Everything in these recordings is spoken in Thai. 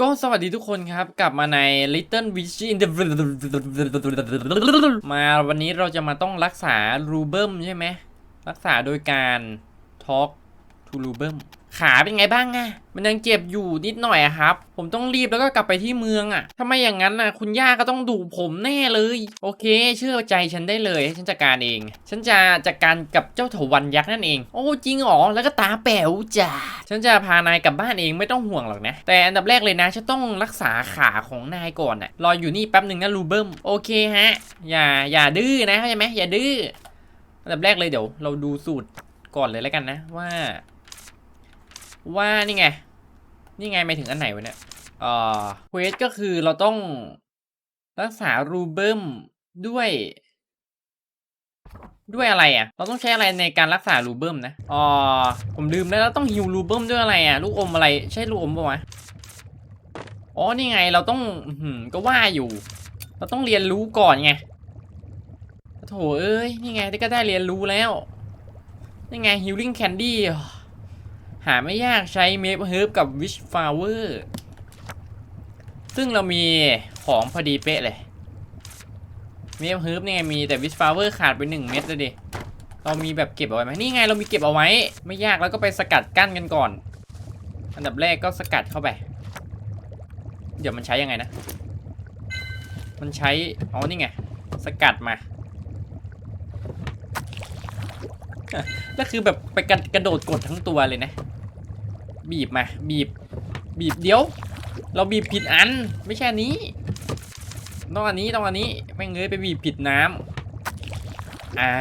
ก็สวัสดีทุกคนครับ กลับมาใน Little Witch in the มาวันนี้เราจะมาต้องรักษารูเบิมใช่ไหม รักษาโดยการทอล์ก to รูเบิมขาเป็นไงบ้างอะมันยังเจ็บอยู่นิดหน่อยอะครับ ผมต้องรีบแล้วก็กลับไปที่เมืองอะถ้าไม่อย่างนั้นนะคุณย่าก็ต้องดุผมแน่เลย โอเค เชื่อใจฉันได้เลย ฉันจัดการเอง ฉันจะจัดการกับเจ้าเถาวันยักษ์นั่นเอง โอ้จริงหรอ แล้วก็ตาแป๋วจ้าฉันจะพานายกลับบ้านเองไม่ต้องห่วงหรอกนะ แต่อันดับแรกเลยนะ ฉันต้องรักษาขาของนายก่อนอะรออยู่นี่แป๊บหนึ่งนะรูเบิมโอเคฮะ อย่าอย่าดื้อนะเข้าใจไหมอย่าดื้อ อันดับแรกเลยเดี๋ยว เราดูสูตรก่อนเลยแล้วกันนะว่า ว่านี่ไง นี่ไงไม่ถึงอันไหนวะเนี่ยเอ่อเควสก็คือเราต้องรักษารูเบิมด้วย ด้วยอะไรอะ เราต้องใช้อะไรในการรักษารูเบิมนะอ๋อผมลืมแล้วเราต้องฮิวรูเบิมด้วยอะไรอะ ลูกอมอะไรใช่ลูกอมปะวะอ๋อนี่ไงเราต้องหือก็ว่าอยู่ เราต้องเรียนรู้ก่อนไงโถเอ้ยนี่ไงได้ก็ได้เรียนรู้แล้วนี่ไง healing candy หาไม่ยากใช้เมฟเฮิร์บกับวิชฟลาเวอร์ซึ่งเรามีของพอดีเป๊ะเลยเมฟเฮิร์บนี่ไงมีแต่วิชฟลาเวอร์ขาดไปหนึ่งเม็ดเลยดิเรามีแบบเก็บเอาไว้ไหมนี่ไงเรามีเก็บเอาไว้ ไม่ยากแล้วก็ไปสกัดกั้นกันก่อน อันดับแรกก็สกัดเข้าไป เดี๋ยวมันใช้ยังไงนะ มันใช้อ๋อนี่ไงสกัดมาก็คือแบบไปกระโดดกดทั้งตัวเลยนะ บีบมา บีบ บีบเดี๋ยว เราบีบผิดอัน ไม่ใช่อันนี้ ต้องอันนี้ต้องอันนี้ไม่งเงยไปบีบผิดน้ำอ่า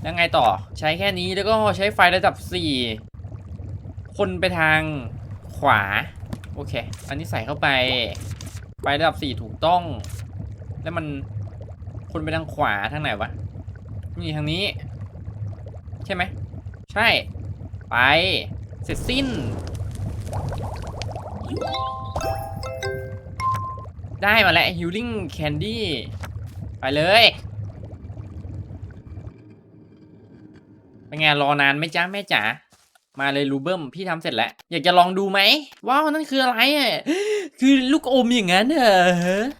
แล้วไงต่อ ใช้แค่นี้แล้วก็ใช้ไฟระดับสี่คนไปทางขวา โอเค อันนี้ใส่เข้าไป ไฟระดับสี่ถูกต้อง แล้วมัน คนไปทางขวาทางไหนวะนี่ทางนี้ ใช่ไหม ใช่ ไป เสร็จสิ้น ได้มาแล้ว Healing Candy ไปเลยเป็นไงรอนานไหมจ้าแม่จ๋ามาเลยรูเบิมพี่ทำเสร็จแล้ว อยากจะลองดูไหมว้าวนั่นคืออะไรอะคือลูกอมอย่างนั้นเหรอ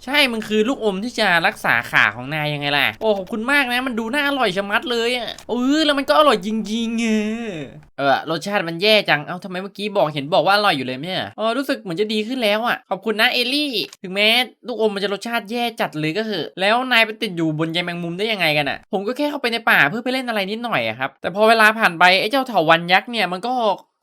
ใช่มันคือลูกอมที่จะรักษาขาของนายยังไงล่ะ โอ้ขอบคุณมากนะ มันดูน่าอร่อยชะมัดเลยอะเออแล้วมันก็อร่อยจริงๆเออ เออรสชาติมันแย่จัง เอ้าทำไมเมื่อกี้บอกเห็นบอกว่าอร่อยอยู่เลยเนี่ยเออรู้สึกเหมือนจะดีขึ้นแล้วอะ ขอบคุณนะเอลลี่ ถึงแม้ลูกอมมันจะรสชาติแย่จัดเลยก็เถอะแล้วนายไปติดอยู่บนใยแมงมุมได้ยังไงกันอะ ผมก็แค่เข้าไปในป่าเพื่อไปเล่นอะไรนิดหน่อยอะครับ แต่พอเวลาผ่านไปไอ้เจ้าเถาวันยักษ์เนี่ยมันก็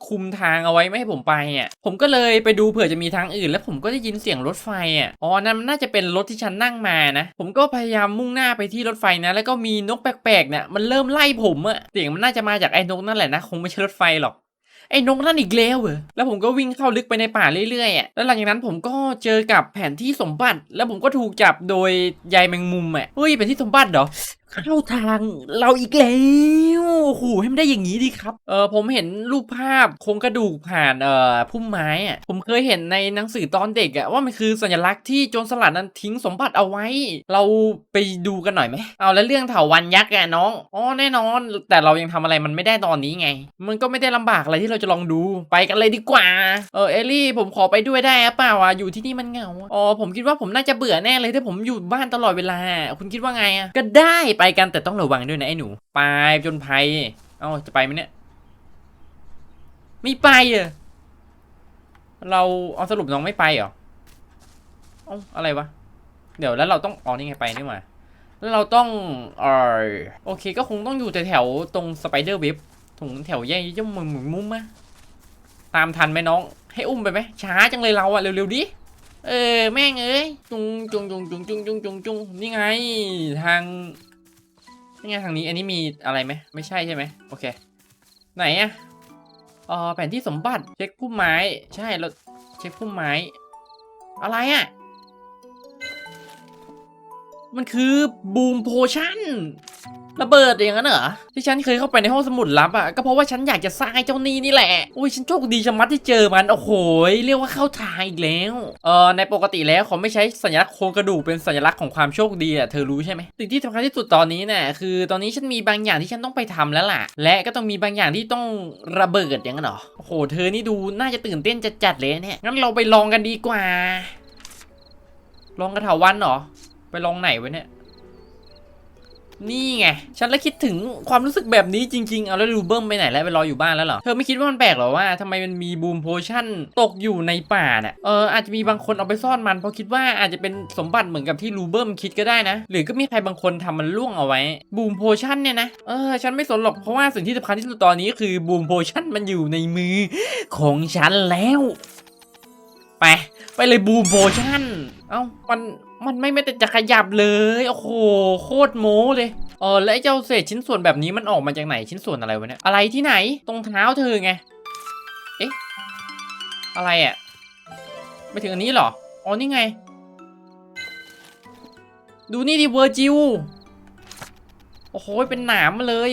คุมทางเอาไว้ไม่ให้ผมไปอะ ผมก็เลยไปดูเผื่อจะมีทางอื่น แล้วผมก็ได้ยินเสียงรถไฟอะ อ๋อ นั่นมันน่าจะเป็นรถที่ฉันนั่งมานะ ผมก็พยายามมุ่งหน้าไปที่รถไฟนะ แล้วก็มีนกแปลกๆเนี่ยมันเริ่มไล่ผมอะ เสียงมันน่าจะมาจากไอ้นกนั่นแหละนะ คงไม่ใช่รถไฟหรอกไอ้นกนั่นอีกแล้วเหรอ แล้วผมก็วิ่งเข้าลึกไปในป่าเรื่อยๆอะ แล้วหลังจากนั้นผมก็เจอกับแผนที่สมบัติ แล้วผมก็ถูกจับโดยยายแมงมุมอะ เฮ้ย เป็นที่สมบัติเหรอเข้าทางเราอีกแล้วโอ้โหให้มันได้อย่างนี้ดีครับ เออผมเห็นรูปภาพโครงกระดูกผ่านเอ่อพุ่มไม้อะผมเคยเห็นในหนังสือตอนเด็กอะว่ามันคือสัญลักษณ์ที่โจรสลัดนั้นทิ้งสมบัติเอาไว้ เราไปดูกันหน่อยไหมเอาแล้วเรื่องเถาวันยักษ์อะน้องอ๋อแน่นอน แต่เรายังทำอะไรมันไม่ได้ตอนนี้ไง มันก็ไม่ได้ลำบากอะไรที่เราจะลองดูไปกันเลยดีกว่า เออเอลลี่ผมขอไปด้วยได้เปล่าอะอยู่ที่นี่มันเหงาอ๋อผมคิดว่าผมน่าจะเบื่อแน่เลยถ้าผมอยู่บ้านตลอดเวลา คุณคิดว่าไงอะก็ได้ไปกันแต่ต้องระวังด้วยนะไอ้หนู ไปจนภัยเอ้าจะไปไหมเนี่ย ไม่ไปเหรอเราเอาสรุปน้องไม่ไปเหรอเอ้าอะไรวะ เดี๋ยวแล้วเราต้องอ๋อนี่ไงไปนี่หว่าแล้วเราต้องเออโอเคก็คงต้องอยู่แถวๆตรงสไปเดอร์เว็บถุงแถวแย่ย่อมมุมมุมมุมอะตามทันไหมน้อง ให้อุ้มไปไหมช้าจังเลยเราอะเร็วๆดิเออแม่งเอ้ยจุงจุงจุงจุงจุงจุงจุงจุงนี่ไงทาง นี่ไงทางนี้อันนี้มีอะไรไหมไม่ใช่ใช่ไหมโอเค ไหนอะเออแผนที่สมบัติเช็คพุ่มไม้ใช่เราเช็คพุ่มไม้ อะไรอะมันคือบูมโพชั่น ระเบิดอย่างนั้นเหรอที่ฉันเคยเข้าไปในห้องสมุดลับอะก็เพราะว่าฉันอยากจะสร้างเจ้านี่นี่แหละอุ้ยฉันโชคดีชะมัดที่เจอมันโอ้โหเรียกว่าเข้าทางอีกแล้วเออในปกติแล้วเขาไม่ใช้สัญลักษณ์โครงกระดูกเป็นสัญลักษณ์ของความโชคดีอะเธอรู้ใช่ไหมสิ่งที่สำคัญที่สุดตอนนี้เนี่ยคือตอนนี้ฉันมีบางอย่างที่ฉันต้องไปทำแล้วล่ะ และก็ต้องมีบางอย่างที่ต้องระเบิดอย่างนั้นเหรอโอ้โหเธอนี่ดูน่าจะตื่นเต้นจัดๆเลยเนี่ยงั้นเราไปลองกันดีกว่าลองกระถาวันเหรอไปลองไหนวะเนี่ย นี่ไง ฉันแล้วคิดถึงความรู้สึกแบบนี้จริงๆ เอาแล้วรูเบิ้มไปไหนแล้วไปรออยู่บ้านแล้วเหรอ เธอไม่คิดว่ามันแปลกหรอว่าทำไมมันมีบูมโพชั่นตกอยู่ในป่าน่ะ เอออาจจะมีบางคนเอาไปซ่อนมันเพราะคิดว่าอาจจะเป็นสมบัติเหมือนกับที่รูเบิ้มคิดก็ได้นะ หรือก็มีใครบางคนทำมันล่วงเอาไว้ บูมโพชั่นเนี่ยนะ เออฉันไม่สนหรอกเพราะว่าสิ่งที่สำคัญที่สุดตอนนี้คือบูมโพชั่นมันอยู่ในมือของฉันแล้ว ไป ไปเลยบูมโพชั่น เอ้ามัน มันไม่แม้แต่จะขยับเลย โอ้โห โคตรโม้เลยเออแล้วไอ้เจ้าเศษชิ้นส่วนแบบนี้มันออกมาจากไหนชิ้นส่วนอะไรวะเนี่ย อะไรที่ไหน ตรงเท้าเธอไง เอ๊ะ อะไรอะ่ะไม่ถึงอันนี้เหรอ อ๋อ นี่ไง ดูนี่ดิเวอร์จิว โอ้โห เป็นหนามมาเลย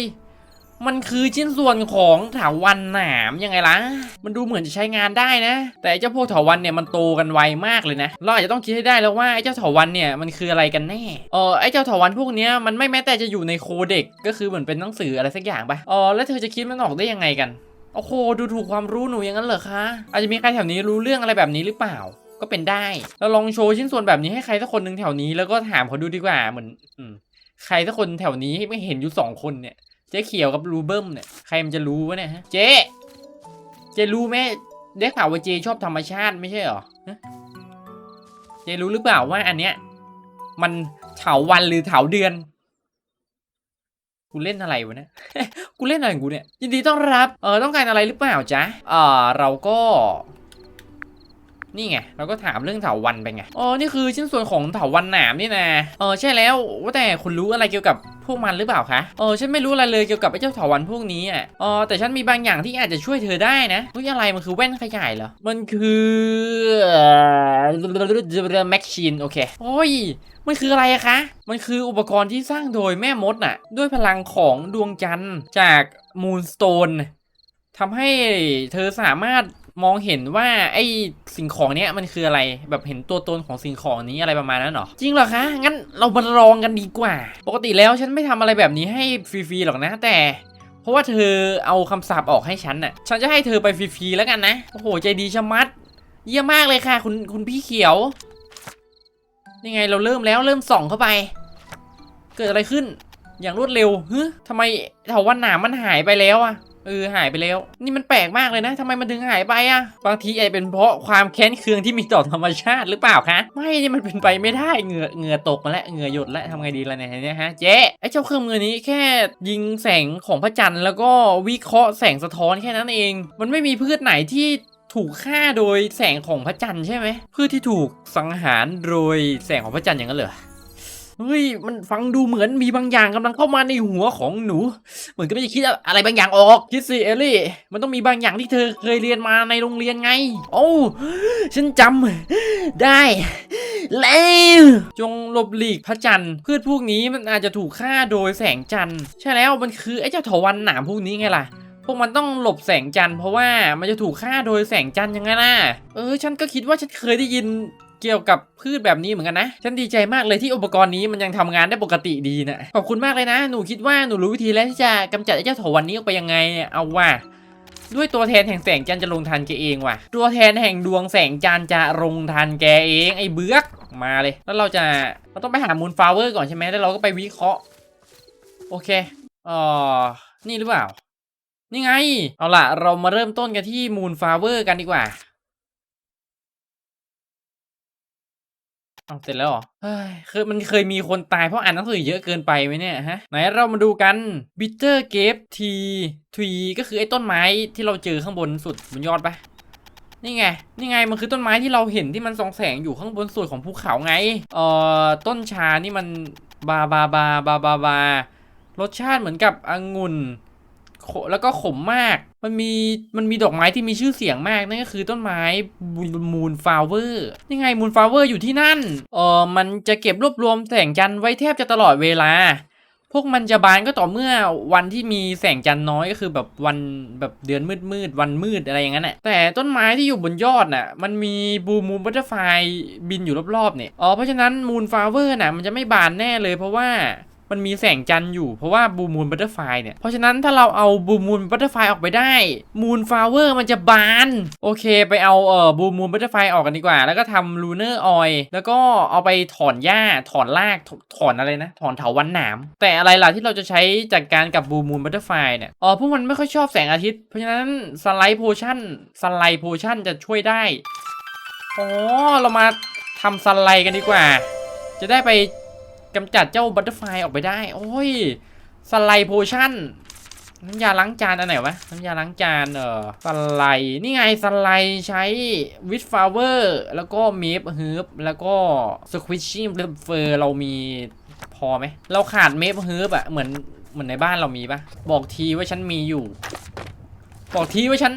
มันคือชิ้นส่วนของถาวันหนามยังไงล่ะ มันดูเหมือนจะใช้งานได้นะ แต่ไอ้เจ้าพวกถาวันเนี่ยมันโตกันไวมากเลยนะ เราอาจจะต้องคิดให้ได้แล้วว่าไอ้เจ้าถาวันเนี่ยมันคืออะไรกันแน่ เออไอ้เจ้าถาวันพวกเนี้ยมันไม่แม้แต่จะอยู่ในโคเด็กก็คือเหมือนเป็นหนังสืออะไรสักอย่างปะเออแล้วเธอจะคิดมันออกได้ยังไงกัน โอ้โหดูถูกความรู้หนูอย่างนั้นเหรอคะ อาจจะมีใครแถวนี้รู้เรื่องอะไรแบบนี้หรือเปล่าก็เป็นได้ เราลองโชว์ชิ้นส่วนแบบนี้ให้ใครสักคนหนึ่งแถวนี้แล้วก็ถามเขาดูดีกว่าเหมือนอืมใครสักคนแถวนี้ไม่เห็นอยู่สองคนเนี่ย เจ๊เขียวกับรูเบิ้มเนี่ยใครมันจะรู้วะเนี่ยฮะเจ๊เจ๊รู้ไหมได้ข่าวว่าเจ๊ชอบธรรมชาติไม่ใช่หรอเจ๊รู้หรือเปล่าว่าอันเนี้ยมันเถาวันหรือเถาเดือนกูเล่นอะไรวะเนี่ย กูเล่นอะไรของกูเนี่ย ยินดีต้อนรับ เออต้องการอะไรหรือเปล่าจ๊ะ เออเราก็ นี่ไงเราก็ถามเรื่องเถาวันไปไง อ๋อ นี่คือชิ้นส่วนของเถาวันหนามนี่นะเออใช่แล้วว่าแต่คุณรู้อะไรเกี่ยวกับพวกมันหรือเปล่าคะเออฉันไม่รู้อะไรเลยเกี่ยวกับไอ้เจ้าเถาวันพวกนี้อะเออแต่ฉันมีบางอย่างที่อาจจะช่วยเธอได้นะเฮ้ยอะไรมันคือแว่นขยายเหรอ มันคือแม็กชีนโอเค โอ้ย มันคืออะไรคะ มันคืออุปกรณ์ที่สร้างโดยแม่มดน่ะ ด้วยพลังของดวงจันทร์จากมูนสโตนทำให้เธอสามารถ มองเห็นว่าไอ้สิ่งของเนี้ยมันคืออะไรแบบเห็นตัวตนของสิ่งของนี้อะไรประมาณนั้นหรอจริงเหรอคะงั้นเรามาลองกันดีกว่า ปกติแล้วฉันไม่ทำอะไรแบบนี้ให้ฟรีๆหรอกนะแต่เพราะว่าเธอเอาคำสาปออกให้ฉันน่ะ ฉันจะให้เธอไปฟรีๆแล้วกันนะ โอ้โห ใจดีชะมัด เยี่ยมมากเลยค่ะ คุณคุณพี่เขียว ยังไงเราเริ่มแล้วเริ่มส่องเข้าไป เกิดอะไรขึ้น อย่างรวดเร็วเฮ้ยทำไมเถาวันหนามมันหายไปแล้วอะ เออหายไปแล้ว นี่มันแปลกมากเลยนะทำไมมันถึงหายไปอะบางทีอาจจะเป็นเพราะความแค้นเคืองที่มีต่อธรรมชาติหรือเปล่าคะไม่นี่มันเป็นไปไม่ได้เหงื่อเหงื่อตกมาแล้วเหงื่อหยดแล้วทำไงดีล่ะเนี่ยเนี่ยฮะเจ๊ไอเจ้าเครื่องมือนี้แค่ยิงแสงของพระจันทร์แล้วก็วิเคราะห์แสงสะท้อนแค่นั้นเอง มันไม่มีพืชไหนที่ถูกฆ่าโดยแสงของพระจันทร์ใช่ไหมพืชที่ถูกสังหารโดยแสงของพระจันทร์อย่างนั้นเหรอ เฮ้ย มันฟังดูเหมือนมีบางอย่างกำลังเข้ามาในหัวของหนู เหมือนก็ไม่ได้คิดอะไรบางอย่างออก คิดสิเอลลี่ มันต้องมีบางอย่างที่เธอเคยเรียนมาในโรงเรียนไง โอ้ฉันจำได้แล้วจงหลบหลีกพระจันทร์พืชพวกนี้มันอาจจะถูกฆ่าโดยแสงจันทร์ใช่แล้วมันคือไอ้เจ้าเถาวันหนามพวกนี้ไงล่ะพวกมันต้องหลบแสงจันทร์เพราะว่ามันจะถูกฆ่าโดยแสงจันทร์ยังไงล่ะ เออ ฉันก็คิดว่าฉันเคยได้ยิน เกี่ยวกับพืชแบบนี้เหมือนกันนะ ฉันดีใจมากเลยที่อุปกรณ์นี้มันยังทำงานได้ปกติดีนะ ขอบคุณมากเลยนะ หนูคิดว่าหนูรู้วิธีแล้วที่จะกำจัดไอ้เจ้าเถาวันนี้ออกไปยังไง เอาว่า ด้วยตัวแทนแห่งแสงจันทร์จะลงทันแกเองว่ะ ตัวแทนแห่งดวงแสงจันทร์จะลงทันแกเอง ไอ้เบือกมาเลย แล้วเราจะเราต้องไปหามูลฟลาวเวอร์ก่อนใช่ไหมแล้วเราก็ไปวิเคราะห์ โอเคอ่อนี่หรือเปล่า นี่ไง เอาล่ะ เรามาเริ่มต้นกันที่มูนฟลาวเวอร์กันดีกว่า เอาเสร็จแล้วเหรอเฮ้ยคือมันเคยมีคนตายเพราะอ่านหนังสือเยอะเกินไปไหมเนี่ยฮะ ไหนเรามาดูกัน bitter cape tea tree ก็คือไอ้ต้นไม้ที่เราเจอข้างบนสุดบนยอดปะนี่ไง นี่ไง มันคือต้นไม้ที่เราเห็นที่มันส่องแสงอยู่ข้างบนสุดของภูเขาไง เอ่อ ต้นชานี่มันบาบาบาบาบาบารสชาติเหมือนกับองุ่นแล้วก็ขมมาก มันมีมันมีดอกไม้ที่มีชื่อเสียงมากนั่นก็คือต้นไม้มูนฟลาเวอร์นี่ไงมูนฟลาเวอร์อยู่ที่นั่นเออมันจะเก็บรวบรวมแสงจันทร์ไว้แทบจะตลอดเวลา พวกมันจะบานก็ต่อเมื่อวันที่มีแสงจันทร์น้อยก็คือแบบวันแบบเดือนมืดมืดๆวันมืดอะไรอย่างนั้นแหละแต่ต้นไม้ที่อยู่บนยอดน่ะ มันมีบูมูนบัตเตอร์ไฟบินอยู่รอบๆเนี่ยอ๋อเพราะฉะนั้นมูนฟลาเวอร์น่ะมันจะไม่บานแน่เลยเพราะว่า มันมีแสงจันทร์อยู่เพราะว่าบูมูนบัตเตอร์ไฟเนี่ย เพราะฉะนั้นถ้าเราเอาบูมูนบัตเตอร์ไฟออกไปได้มูนฟลาเวอร์มันจะบาน โอเค ไปเอาเอ่อบูมูนบัตเตอร์ไฟออกกันดีกว่า แล้วก็ทำลูเนอร์ออยแล้วก็เอาไปถอนหญ้าถอนรากถถอนอะไรนะ ถอนเถาวันหนาม แต่อะไรล่ะที่เราจะใช้จัดการกับบูมูนบัตเตอร์ไฟเนี่ยอ๋อพวกมันไม่ค่อยชอบแสงอาทิตย์เพราะฉะนั้นสไลด์โพชั่นสไลด์โพชั่นจะช่วยได้อ๋อเรามาทำสไลด์กันดีกว่า จะได้ไป กำจัดเจ้าบัตเตอร์ไฟออกไปได้ โอ้ย สไลด์โพชั่น น้ำยาล้างจานอันไหนวะ น้ำยาล้างจานเออสไลด์นี่ไงสไลด์ใช้วิดฟาเวอร์แล้วก็เมฟเฮิร์บแล้วก็สควิชชิ่งเฟอร์เรามีพอไหม เราขาดเมฟเฮิร์บอะเหมือนเหมือนในบ้านเรามีปะบอกทีว่าฉันมีอยู่ บอกทีว่าฉัน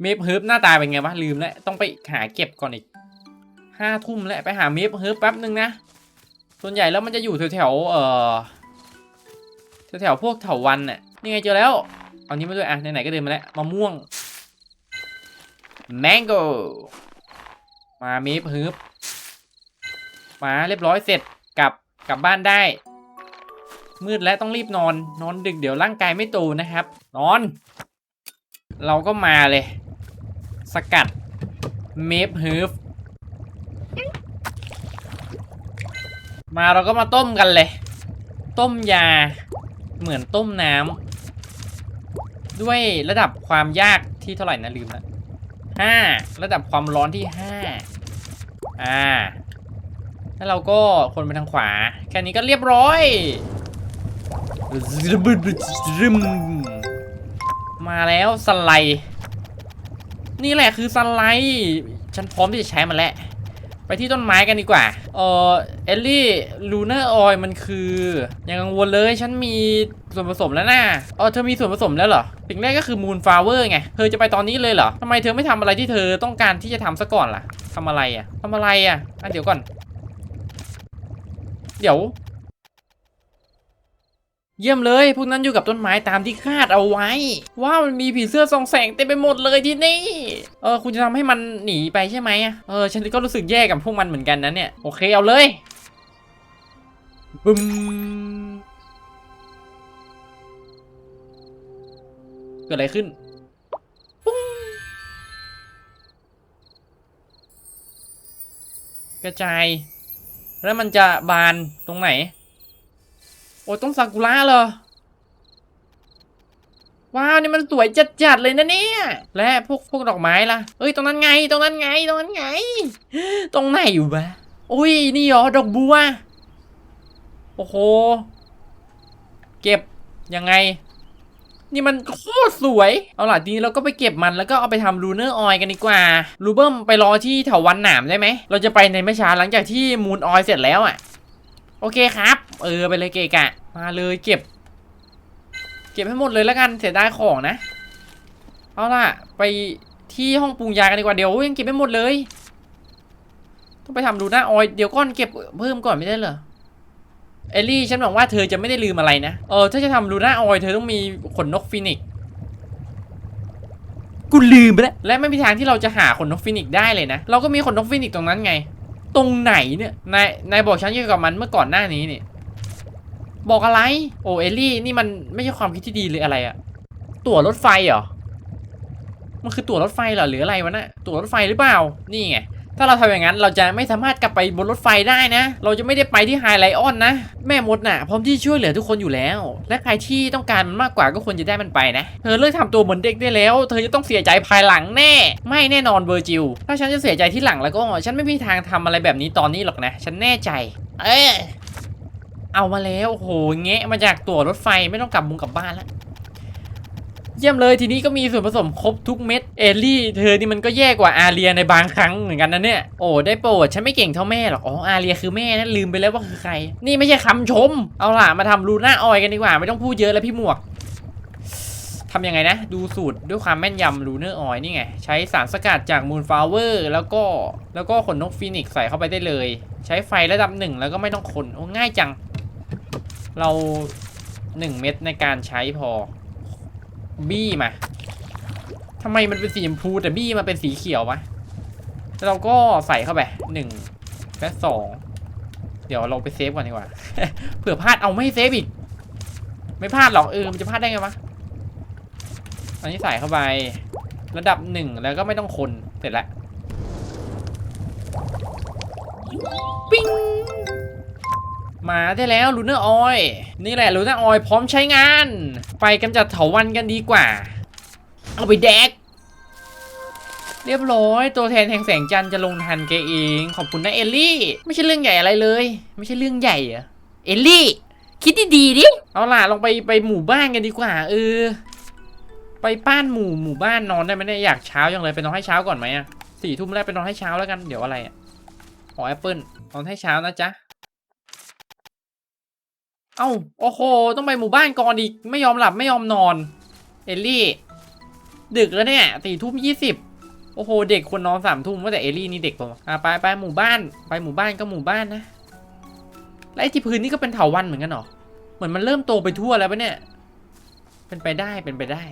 เมฟเฮิร์บหน้าตาเป็นไงวะลืมแล้วต้องไปหาเก็บก่อนอีกห้าทุ่มแล้วไปหาเมฟเฮิร์บแป๊บนึงนะ ส่วนใหญ่แล้วมันจะอยู่แถวๆเอ่อแถวๆพวกเถาวันน่ะนี่ไงเจอแล้ว เอานี้มาด้วยอะไหนๆก็เดินมาแล้วมะม่วงแมงโกมาเมฟฮึบมาเรียบร้อยเสร็จกลับกลับบ้านได้ มืดแล้วต้องรีบนอน นอนดึกเดี๋ยวร่างกายไม่โตนะครับ นอน เราก็มาเลย สกัดเมฟฮึบ มาเราก็มาต้มกันเลย ต้มยา เหมือนต้มน้ำด้วยระดับความยากที่เท่าไหร่นะลืมละห้าระดับความร้อนที่ห้าอ่าแล้วเราก็คนไปทางขวา แค่นี้ก็เรียบร้อยมาแล้วสไลด์นี่แหละคือสไลด์ฉันพร้อมที่จะใช้มันแล้ว ไปที่ต้นไม้กันดีกว่าเออเอลลี่ลูเนอร์ออยมันคือยังกังวลเลยฉันมีส่วนผสมแล้วนะเออเธอมีส่วนผสมแล้วเหรอสิ่งแรกก็คือมูนฟลาเวอร์ไงเธอจะไปตอนนี้เลยเหรอทำไมเธอไม่ทำอะไรที่เธอต้องการที่จะทำซะก่อนล่ะทำอะไรอะทำอะไรอะอะเดี๋ยวก่อน เดี๋ยว เยี่ยมเลย พวกนั้นอยู่กับต้นไม้ตามที่คาดเอาไว้ว้าวมันมีผีเสื้อส่องแสงเต็มไปหมดเลยที่นี่ เออคุณจะทำให้มันหนีไปใช่ไหมอะเออฉันก็รู้สึกแย่กับพวกมันเหมือนกันนะเนี่ย โอเคเอาเลยบึมเกิดอะไรขึ้นปุ้งกระจาย แล้วมันจะบานตรงไหน โอ้ยต้องซากุระเหรอ ว้าวนี่มันสวยจัดๆเลยนะเนี่ย และพวกพวกดอกไม้ล่ะ เอ้ยตรงนั้นไงตรงนั้นไงตรงนั้นไง ตรงไหนอยู่บะอุ้ยนี่เหรอดอกบัว โอ้โห เก็บยังไง นี่มันโคตรสวย เอาล่ะทีนี้เราก็ไปเก็บมันแล้วก็เอาไปทำลูเนอร์ออยกันดีกว่า รูเบิ้มไปรอที่แถววันหนามได้ไหม เราจะไปในไม่ช้าหลังจากที่มูนออยเสร็จแล้วอะ โอเคครับ เออไปเลยเกกะ มาเลยเก็บ เก็บให้หมดเลยแล้วกันเสียดายของนะ เอาล่ะ ไปที่ห้องปรุงยากันดีกว่าเดี๋ยวยังเก็บไม่หมดเลย ต้องไปทำดูหน้าออยเดี๋ยวก่อนเก็บเพิ่มก่อนไม่ได้เหรอเอลลี่ฉันหวังว่าเธอจะไม่ได้ลืมอะไรนะเออถ้าจะทำลูน่าออยเธอต้องมีขนนกฟินิกซ์กูลืมไปแล้วและไม่มีทางที่เราจะหาขนนกฟินิกซ์ได้เลยนะ เราก็มีขนนกฟินิกซ์ตรงนั้นไง ตรงไหนเนี่ยนายนายบอกฉันเกี่ยวกับมันเมื่อก่อนหน้านี้นี่บอกอะไร โอเอลลี่นี่มันไม่ใช่ความคิดที่ดีหรืออะไรอะตั๋วรถไฟเหรอมันคือตั๋วรถไฟเหรอหรืออะไรวะนะ่ะตั๋วรถไฟหรือเปล่า นี่ไง ถ้าเราทำอย่างนั้นเราจะไม่สามารถกลับไปบนรถไฟได้นะ เราจะไม่ได้ไปที่ไฮไลออนนะ แม่มดน่ะพร้อมที่ช่วยเหลือทุกคนอยู่แล้ว และใครที่ต้องการมันมากกว่าก็ควรจะได้มันไปนะ เธอเลิกทำตัวเหมือนเด็กได้แล้ว เธอจะต้องเสียใจภายหลังแน่ ไม่แน่นอนเวอร์จิล ถ้าฉันจะเสียใจที่หลังแล้วก็ฉันไม่มีทางทำอะไรแบบนี้ตอนนี้หรอกนะ ฉันแน่ใจ เออเอามาแล้วโอ้โหแงะมาจากตั๋วรถไฟไม่ต้องกลับมุงกลับบ้านแล้ว เยี่ยมเลยทีนี้ก็มีส่วนผสมครบทุกเม็ดเอลลี่เธอนี่มันก็แย่กว่าอาเรียในบางครั้งเหมือนกันนะเนี่ยโอ้ได้โปรดฉันไม่เก่งเท่าแม่หรอกอ๋ออาเรียคือแม่นะลืมไปแล้วว่าคือใคร นี่ไม่ใช่คำชม เอาล่ะมาทำรูน่าออยกันดีกว่า ไม่ต้องพูดเยอะแล้วพี่หมวกทำยังไงนะ ดูสูตรด้วยความแม่นยำรูเนอร์ออยนี่ไง ใช้สารสกัดจากมูนฟลาวเวอร์ แล้วก็แล้วก็ขนนกฟีนิกซ์ใส่เข้าไปได้เลย ใช้ไฟระดับหนึ่งแล้วก็ไม่ต้องคนโอ้ง่ายจัง เราหนึ่งเม็ดในการใช้พอ บี้มาทำไมมันเป็นสีชมพูแต่บี้มาเป็นสีเขียววะแล้วเราก็ใส่เข้าไปหนึ่งและสองเดี๋ยวเราไปเซฟก่อนดีกว่าเผื่อพลาดเอาไม่เซฟอีก ไม่พลาดหรอกเออมันจะพลาดได้ไงวะอันนี้ใส่เข้าไประดับหนึ่งแล้วก็ไม่ต้องคนเสร็จแล้วปิ้ง มาได้แล้วลูเนอร์ออยนี่แหละลูเนอร์ออยพร้อมใช้งาน ไปกำจัดเถาวันกันดีกว่า เอาไปแดก เรียบร้อย ตัวแทนแห่งแสงจันทร์จะลงทันแกเอง ขอบคุณนะเอลลี่ ไม่ใช่เรื่องใหญ่อะไรเลย ไม่ใช่เรื่องใหญ่เอะเอลลี่ คิดดีๆดิเอาล่ะลองไปไปหมู่บ้านกันดีกว่า เออ ไปป้านหมู่หมู่บ้านนอนได้ไหมเนี่ยอยากเช้าจังเลยไปนอนให้เช้าก่อนไหมอะสี่ทุ่มแรกไปนอนให้เช้าแล้วกันเดี๋ยวอะไรอะขอแอปเปิลนอนให้เช้านะจ๊ะ เอ้าโอ้โหต้องไปหมู่บ้านก่อนอีกไม่ยอมหลับไม่ยอมนอน เอลลี่ ดึกแล้วเนี่ยสี่ทุ่มยี่สิบโอ้โหเด็กควรนอนสามทุ่มว่าแต่เอลลี่นี่เด็กปะอะไปไปหมู่บ้านไปหมู่บ้านก็หมู่บ้านนะแล้วไอ้ที่พื้นนี่ก็เป็นเถาวันเหมือนกันหรอเหมือนมันเริ่มโตไปทั่วแล้วปะเนี่ย เป็นไปได้เป็นไปได้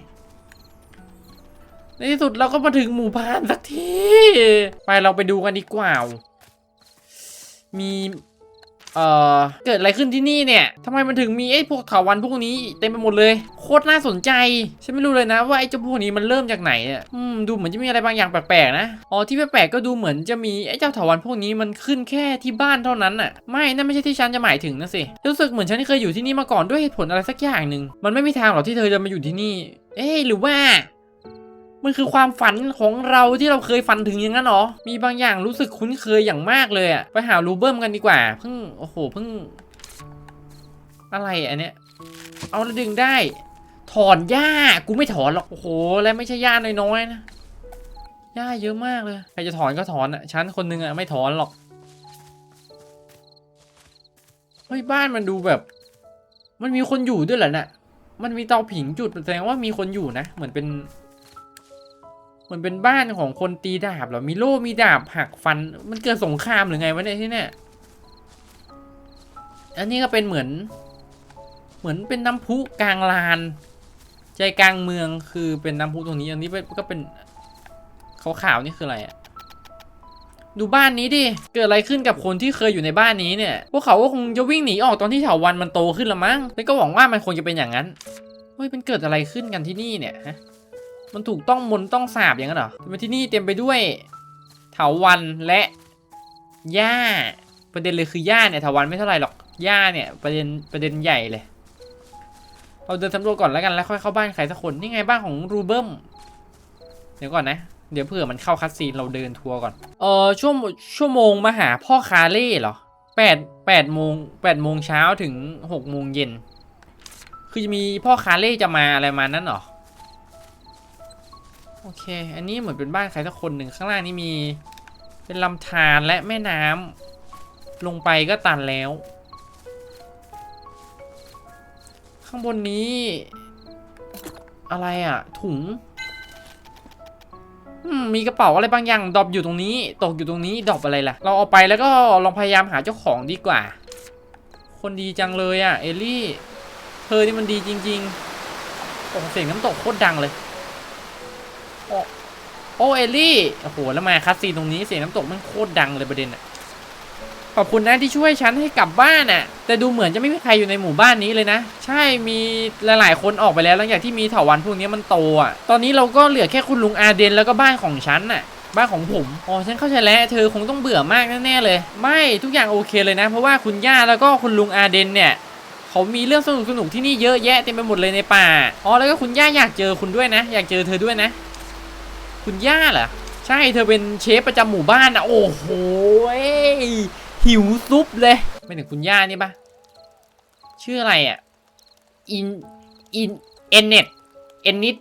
ในที่สุดเราก็มาถึงหมู่บ้านสักทีไปเราไปดูกันดีกว่า มี เอ่อ เกิดอะไรขึ้นที่นี่เนี่ยทำไมมันถึงมีไอ้พวกเถาวันพวกนี้เต็มไปหมดเลย โคตรน่าสนใจ ฉันไม่รู้เลยนะว่าไอ้เจ้าพวกนี้มันเริ่มจากไหนเนี่ยอืม ดูเหมือนจะมีอะไรบางอย่างแปลกๆนะ อ๋อ ที่แปลกๆก็ดูเหมือนจะมีไอ้เจ้าเถาวันพวกนี้มันขึ้นแค่ที่บ้านเท่านั้นน่ะ ไม่นั่นไม่ใช่ที่ฉันจะหมายถึงนะสิ รู้สึกเหมือนฉันเคยอยู่ที่นี่มาก่อนด้วยเหตุผลอะไรสักอย่างหนึ่ง มันไม่มีทางหรอกที่เธอจะมาอยู่ที่นี่ เอ๊หรือว่า มันคือความฝันของเราที่เราเคยฝันถึงอย่างนั้นหรอ มีบางอย่างรู้สึกคุ้นเคยอย่างมากเลยอะไปหารูเบิร์มกันดีกว่า เพิ่ง โอ้โห เพิ่ง อะไรอันเนี้ย เอาแล้วดึงได้ ถอนหญ้า กูไม่ถอนหรอก โอ้โห และไม่ใช่หญ้าน้อยๆนะ หญ้าเยอะมากเลย ใครจะถอนก็ถอนอะฉันคนหนึงอะไม่ถอนหรอก เฮ้ย บ้านมันดูแบบ มันมีคนอยู่ด้วยเหรอน่ะ มันมีเตาผิงจุดแสดงว่ามีคนอยู่นะ เหมือนเป็น เหมือนเป็นบ้านของคนตีดาบเหรอ มีโล่ มีดาบหักฟัน มันเกิดสงครามหรือไงวะเนี่ยที่เนี่ย อันนี้ก็เป็นเหมือน เหมือนเป็นน้ำพุกลางลาน ใจกลางเมืองคือเป็นน้ำพุตรงนี้ อันนี้ก็เป็นขาวๆนี่คืออะไรอะดูบ้านนี้ดิ เกิดอะไรขึ้นกับคนที่เคยอยู่ในบ้านนี้เนี่ย พวกเขาก็คงจะวิ่งหนีออกตอนที่เถาวันมันโตขึ้นละมั้งแล้วก็หวังว่ามันคงจะเป็นอย่างนั้น เฮ้ยมันเกิดอะไรขึ้นกันที่นี่เนี่ยฮะ มันถูกต้องมนต้องสาบอย่างนั้นเหรอทำไมที่นี่เต็มไปด้วยเถาวันและหญ้า ประเด็นเลยคือหญ้าเนี่ยเถาวันไม่เท่าไหร่หรอกหญ้าเนี่ยประเด็นประเด็นใหญ่เลย เราเดินสำรวจก่อนแล้วกันแล้วค่อยเข้าบ้านใครสักคนนี่ไงบ้านของรูเบิมเดี๋ยวก่อนนะ เดี๋ยวเผื่อมันเข้าคัดซีนเราเดินทัวร์ก่อน เออชั่วชั่วโมงมาหาพ่อคาเล่เหรอแปดแปดโมงแปดโมงเช้าถึงหกโมงเย็น คือจะมีพ่อคาเล่จะมาอะไรมานั้นเหรอ โอเค อันนี้เหมือนเป็นบ้านใครสักคนหนึ่งข้างล่างนี่มี เป็นลำธารและแม่น้ำลงไปก็ตันแล้ว ข้างบนนี้ อะไรอะ ถุงมมีกระเป๋าอะไรบางอย่างดอปอยู่ตรงนี้ ตกอยู่ตรงนี้ดอปอะไรล่ะ เราเอาไปแล้วก็ลองพยายามหาเจ้าของดีกว่า คนดีจังเลยอะ เอลลี่ เธอนี่มันดีจริงๆโอ้เสียงน้ำตกโคตรดังเลย โอ้โอเอลลี่ โอ้โห แล้วมาคัสซีนตรงนี้เสียงน้ำตกมันโคตรดังเลยประเด็นอะขอบคุณนะที่ช่วยฉันให้กลับบ้านน่ะแต่ดูเหมือนจะไม่มีใครอยู่ในหมู่บ้านนี้เลยนะ ใช่ มีหลายๆ คนออกไปแล้วหลังจากที่มีเถาวันพวกนี้มันโตอะตอนนี้เราก็เหลือแค่คุณลุงอาเดนแล้วก็บ้านของฉันน่ะบ้านของผม อ๋อ ฉันเข้าใจแล้วเธอคงต้องเบื่อมากแน่ๆเลย ไม่ทุกอย่างโอเคเลยนะ เพราะว่าคุณย่าแล้วก็คุณลุงอาเดนเนี่ยเขามีเรื่องสนุกสนุกๆที่นี่เยอะแยะเต็มไปหมดเลยในป่า อ๋อ แล้วก็คุณย่าอยากเจอคุณด้วยนะ อยากเจอเธอด้วยนะ คุณย่าเหรอ ใช่เธอเป็นเชฟประจำหมู่บ้านนะโอ้โหหิวซุปเลยไม่ถึงคุณย่านี่ปะชื่ออะไรอะอินอินเอนเน็ตเอนนิด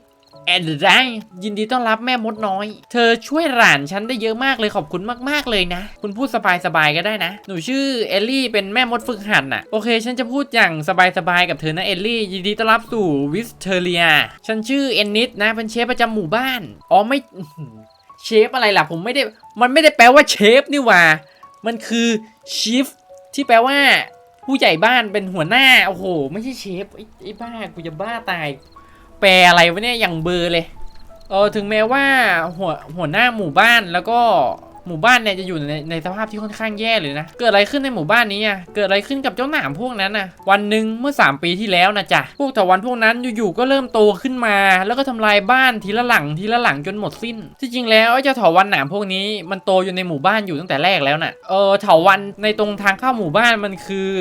แอนไรยินดีต้อนรับแม่มดน้อย เธอช่วยหลานฉันได้เยอะมากเลยขอบคุณมากๆเลยนะ คุณพูดสบายๆก็ได้นะ หนูชื่อเอลลี่เป็นแม่มดฝึกหัดน่ะ โอเค ฉันจะพูดอย่างสบายๆกับเธอนะเอลลี่ ยินดีต้อนรับสู่วิสเทเรีย ฉันชื่อเอนนิดนะ เป็นเชฟประจำหมู่บ้าน อ๋อไม่เชฟอะไรล่ะผมไม่ได้ มันไม่ได้แปลว่าเชฟนี่ว่า มันคือชิฟที่แปลว่า ผู้ใหญ่บ้านเป็นหัวหน้า โอ้โห ไม่ใช่เชฟไอ้ไอ้บ้ากูจะบ้าตาย แปลอะไรวะเนี่ยอย่างเบอร์เลยเออถึงแม้ว่าหัวหัวหน้าหมู่บ้านแล้วก็หมู่บ้านเนี่ยจะอยู่ในในสภาพที่ค่อนข้างแย่เลยนะ เกิดอะไรขึ้นในหมู่บ้านนี้อะ เกิดอะไรขึ้นกับเจ้าหนามพวกนั้นน่ะ วันหนึ่งเมื่อ 3 ปีที่แล้วนะจ๊ะ พวกเถาวันพวกนั้นอยู่ๆก็เริ่มโตขึ้นมา แล้วก็ทำลายบ้านทีละหลังทีละหลังจนหมดสิ้น ที่จริงแล้วไอ้เจ้าเถาวันหนามพวกนี้มันโตอยู่ในหมู่บ้านอยู่ตั้งแต่แรกแล้วน่ะ เออเถาวันในตรงทางเข้าหมู่บ้านมันคือ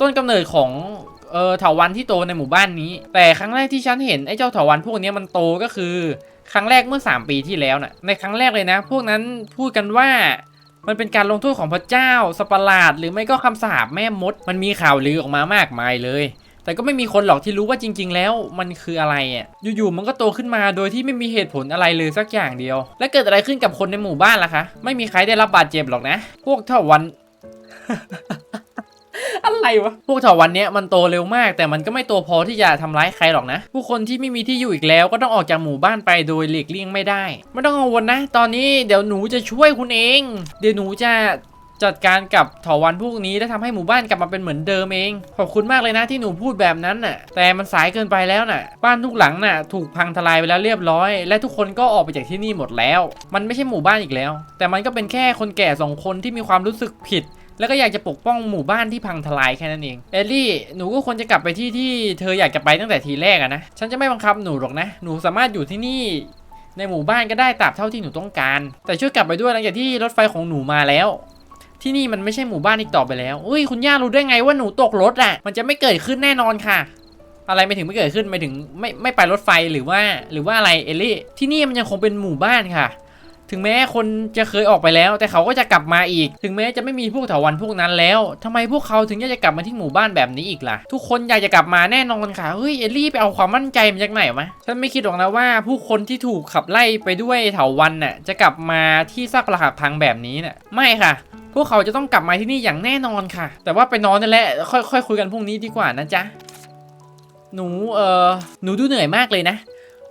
ต้นกำเนิดของ เออเถาวันที่โตในหมู่บ้านนี้ แต่ครั้งแรกที่ฉันเห็นไอ้เจ้าเถาวันพวกนี้มันโตก็คือ ครั้งแรกเมื่อ 3 ปีที่แล้วน่ะในครั้งแรกเลยนะ พวกนั้นพูดกันว่ามันเป็นการลงโทษของพระเจ้าสปาร์ลาดหรือไม่ก็คำสาปแม่มด มันมีข่าวลือออกมามากมายเลย แต่ก็ไม่มีคนหรอกที่รู้ว่าจริง ๆ แล้วมันคืออะไรอะอยู่ๆมันก็โตขึ้นมาโดยที่ไม่มีเหตุผลอะไรเลยสักอย่างเดียว และเกิดอะไรขึ้นกับคนในหมู่บ้านล่ะคะ ไม่มีใครได้รับบาดเจ็บหรอกนะ พวกเถาวัน อะไรวะ พวกเถาวันเนี้ยมันโตเร็วมาก แต่มันก็ไม่โตพอที่จะทำร้ายใครหรอกนะ ผู้คนที่ไม่มีที่อยู่อีกแล้วก็ต้องออกจากหมู่บ้านไปโดยหลีกเลี่ยงไม่ได้ ไม่ต้องกังวลนะ ตอนนี้เดี๋ยวหนูจะช่วยคุณเอง เดี๋ยวหนูจะจัดการกับเถาวันพวกนี้และทำให้หมู่บ้านกลับมาเป็นเหมือนเดิมเอง ขอบคุณมากเลยนะที่หนูพูดแบบนั้นน่ะ แต่มันสายเกินไปแล้วน่ะ บ้านทุกหลังน่ะ ถูกพังทลายไปแล้วเรียบร้อย และทุกคนก็ออกไปจากที่นี่หมดแล้ว มันไม่ใช่หมู่บ้านอีกแล้ว แต่มันก็เป็นแค่คนแก่สองคนที่มีความรู้สึกผิด แล้วก็อยากจะปกป้องหมู่บ้านที่พังทลายแค่นั้นเองเอลลี่หนูก็ควรจะกลับไปที่ที่เธออยากจะไปตั้งแต่ทีแรกอะนะฉันจะไม่บังคับหนูหรอกนะ หนูสามารถอยู่ที่นี่ในหมู่บ้านก็ได้ตราบเท่าที่หนูต้องการ แต่ช่วยกลับไปด้วยหลังจากที่รถไฟของหนูมาแล้ว ที่นี่มันไม่ใช่หมู่บ้านอีกต่อไปแล้วอุ้ยคุณย่ารู้ได้ไงว่าหนูตกรถอะมันจะไม่เกิดขึ้นแน่นอนค่ะ อะไรไม่ถึงไม่เกิดขึ้นไม่ถึงไม่ไม่ไปรถไฟหรือว่า หรือว่าอะไรเอลลี่ ที่นี่มันยังคงเป็นหมู่บ้านค่ะ ถึงแม้คนจะเคยออกไปแล้ว แต่เขาก็จะกลับมาอีก ถึงแม้จะไม่มีพวกเถาวันพวกนั้นแล้วทำไมพวกเขาถึงอยากจะกลับมาที่หมู่บ้านแบบนี้อีกล่ะ ทุกคนอยากจะกลับมาแน่นอนค่ะ เฮ้ยเอลลี่ไปเอาความมั่นใจมาจากไหนวะฉันไม่คิดหรอกนะว่า ผู้คนที่ถูกขับไล่ไปด้วยเถาวันน่ะจะกลับมาที่ซากปรักหักพังแบบนี้น่ะไม่ค่ะพวกเขาจะต้องกลับมาที่นี่อย่างแน่นอนค่ะ แต่ว่าไปนอนนั่นแหละค่อยค่อยคุยกันพรุ่งนี้ดีกว่านะจ๊ะ หนูเออหนูดูเหนื่อยมากเลยนะ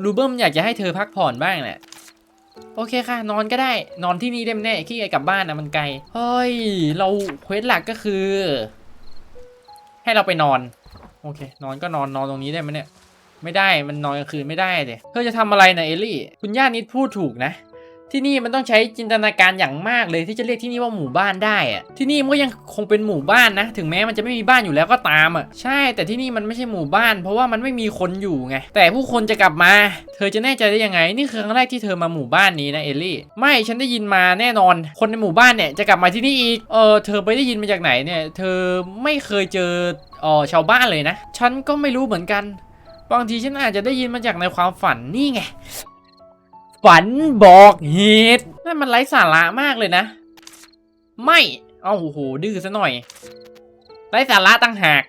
รูเบิ้มอยากจะให้เธอพักผ่อนบ้างแหละ โอเคค่ะ นอนก็ได้ นอนที่นี่ได้ไหมแน่ขี้เกียจกลับบ้านนะมันไกลเฮ้ย เราเควสหลักก็คือ ให้เราไปนอน โอเค นอนก็นอนนอนตรงนี้ได้ไหมเนี่ย ไม่ได้มันนอนกลางคืนไม่ได้เดยเธอจะทำอะไรนะเอลลี่ คุณย่านิดพูดถูกนะ ที่นี่มันต้องใช้จินตนาการอย่างมากเลยที่จะเรียกที่นี่ว่าหมู่บ้านได้อะที่นี่มันก็ยังคงเป็นหมู่บ้านนะ ถึงแม้มันจะไม่มีบ้านอยู่แล้วก็ตามอะใช่ แต่ที่นี่มันไม่ใช่หมู่บ้าน เพราะว่ามันไม่มีคนอยู่ไง แต่ผู้คนจะกลับมา เธอจะแน่ใจได้ยังไง นี่คือครั้งแรกที่เธอมาหมู่บ้านนี้นะเอลลี่ ไม่ฉันได้ยินมาแน่นอน คนในหมู่บ้านเนี่ยจะกลับมาที่นี่อีกเออเธอไปได้ยินมาจากไหนเนี่ย เธอไม่เคยเจอเออชาวบ้านเลยนะ ฉันก็ไม่รู้เหมือนกัน บางทีฉันอาจจะได้ยินมาจากในความฝันนี่ไง ฝันบอกเหตุนั่นมันไร้สาระมากเลยนะ ไม่เอาโอ้โหดื้อซะหน่อย ไร้สาระตั้งหาก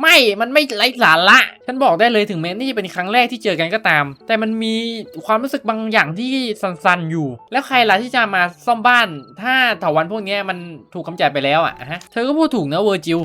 ไม่มันไม่ไร้สาระ ฉันบอกได้เลยถึงแม้นี่จะเป็นครั้งแรกที่เจอกันก็ตาม แต่มันมีความรู้สึกบางอย่างที่สันๆอยู่ แล้วใครล่ะที่จะมาซ่อมบ้าน ถ้าเถาวันพวกนี้มันถูกกำจัดไปแล้วอะฮะ เธอก็พูดถูกนะเวอร์จิล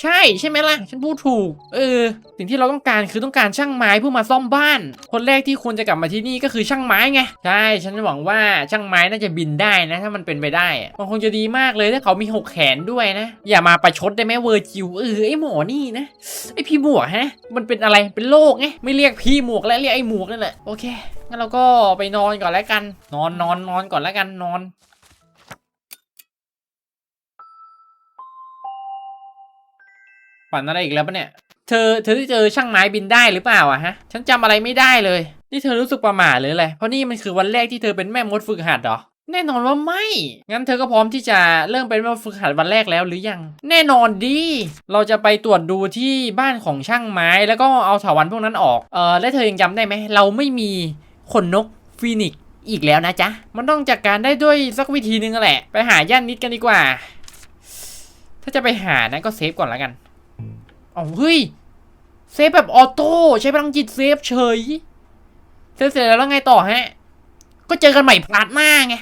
ใช่ใช่ไหมล่ะ ฉันพูดถูก เออ สิ่งที่เราต้องการคือต้องการช่างไม้เพื่อมาซ่อมบ้าน คนแรกที่ควรจะกลับมาที่นี่ก็คือช่างไม้ไง ใช่ ฉันหวังว่าช่างไม้น่าจะบินได้นะ ถ้ามันเป็นไปได้มันคงจะดีมากเลยถ้าเขามีหกแขนด้วยนะ อย่ามาประชดได้ไหมเวอร์จิว เออไอหมอนี่นะ ไอพี่หมวกฮะ มันเป็นอะไร เป็นโรคไง ไม่เรียกพี่หมวกแล้วเรียกไอหมวกนั่นแหละ โอเค งั้นเราก็ไปนอนก่อนแล้วกัน นอนนอนนอนก่อนแล้วกันนอน ฝันอะไรอีกแล้วปะเนี่ย เธอเธอได้เจอช่างไม้บินได้หรือเปล่าอะฮะ ฉันจำอะไรไม่ได้เลย นี่เธอรู้สึกประหม่าหรืออะไร เพราะนี่มันคือวันแรกที่เธอเป็นแม่มดฝึกหัดเหรอ แน่นอนว่าไม่ งั้นเธอก็พร้อมที่จะเริ่มเป็นแม่มดฝึกหัดวันแรกแล้วหรือยัง แน่นอนดี เราจะไปตรวจดูที่บ้านของช่างไม้แล้วก็เอาถาวันพวกนั้นออก เออและเธอยังจำได้ไหม เราไม่มีขนนกฟีนิกซ์อีกแล้วนะจ๊ะ มันต้องจัดการได้ด้วยสักวิธีนึงแหละ ไปหาย่านนิดกันดีกว่า ถ้าจะไปหานะก็เซฟก่อนแล้วกัน เอาเฮ้ย เซฟแบบออโต้ใช้พลังจิตเซฟเฉย เซฟเสร็จแล้วไงต่อฮะ ก็เจอกันใหม่พาร์ทหน้าไง